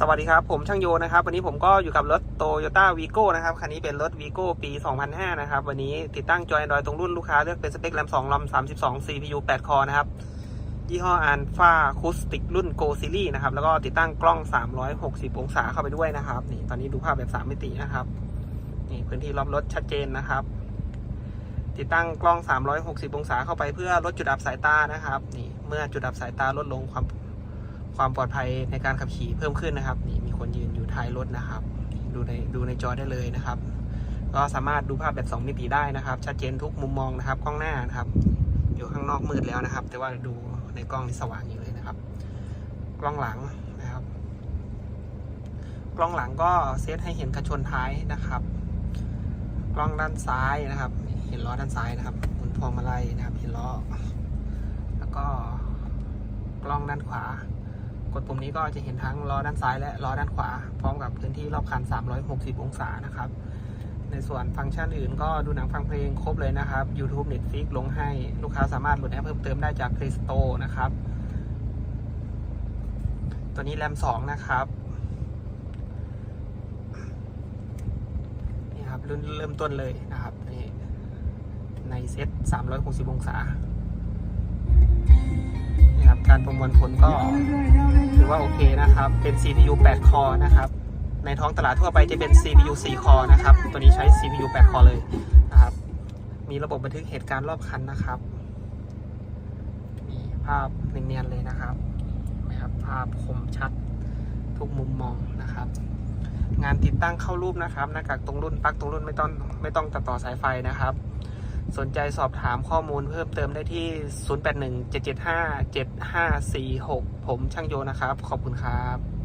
สวัสดีครับ ผมช่างโยนะครับ วันนี้ผมก็อยู่กับรถโตโยต้าวีโก้นะครับ คันนี้เป็นรถวีโก้ปี 2005 นะครับ วันนี้ติดตั้งจอย Android ตรงรุ่นลูกค้าเลือกเป็นสเปคแรม2ลำ32 CPU 8 คอนะครับ ยี่ห้ออันฟ้าคูสติกรุ่น Go Series นะครับ แล้วก็ติดตั้งกล้อง 360 องศาเข้าไปด้วยนะครับ นี่ตอนนี้ดูภาพแบบ 3 มิตินะครับ นี่พื้นที่รอบรถชัดเจนนะครับ ติดตั้งกล้อง 360 องศาเข้าไปเพื่อลดจุดอับสายตานะครับ นี่เมื่อจุดอับสายตาลดลงความ ความปลอดภัยในการขับขี่เพิ่มขึ้นนะครับ นี่มีคนยืนอยู่ท้ายรถนะครับ ดูในดูในจอได้เลยนะครับ ก็สามารถดูภาพแบบ 2 มิติได้นะครับ ชัดเจนทุกมุมมองนะครับกล้องหน้านะครับ อยู่ข้างนอกมืดแล้วนะครับ แต่ว่าดูในกล้องนี่สว่างอยู่เลยนะครับ กล้องหลังนะครับ กล้องหลังก็เซตให้เห็นกระชนท้ายนะครับ กล้องด้านซ้ายนะครับ เห็นล้อด้านซ้ายนะครับหมุนพวงมาลัยนะครับ เห็นล้อ แล้วก็กล้องด้านขวา กดปุ่มนี้ก็จะเห็นทั้งล้อด้านซ้ายและล้อด้านขวา พร้อมกับพื้นที่รอบคัน 360 องศานะครับ ในส่วนฟังก์ชันอื่นก็ดูหนังฟังเพลงครบเลยนะครับ YouTube Netflix ลงให้ลูกค้าสามารถโหลดแอปเพิ่มเติมได้จาก Play Store นะครับ ตัวนี้แรม 2 นะครับนี่ครับรุ่นเริ่มต้นเลยนะครับนี่ในเซ็ต360 องศานี่ครับการประมวลผลก็ อว่าโอเคนะครับ เป็น CPU 8 คอนะครับ ในท้องตลาดทั่วไปจะเป็น CPU 4 คอนะครับ ตัวนี้ใช้ CPU 8 คอเลยนะครับ มีระบบบันทึกเหตุการณ์รอบคันนะครับ มีภาพเนียนๆเลยนะครับนะครับ ภาพคมชัดทุกมุมมองนะครับ งานติดตั้งเข้ารูปนะครับ หน้ากากตรงรุ่นปลั๊กตรงรุ่นไม่ต้องไม่ต้องตัดต่อสายไฟนะครับ สนใจสอบถามข้อมูลเพิ่มเติมได้ที่ 0817757546 ผมช่างโยนะครับ ขอบคุณครับ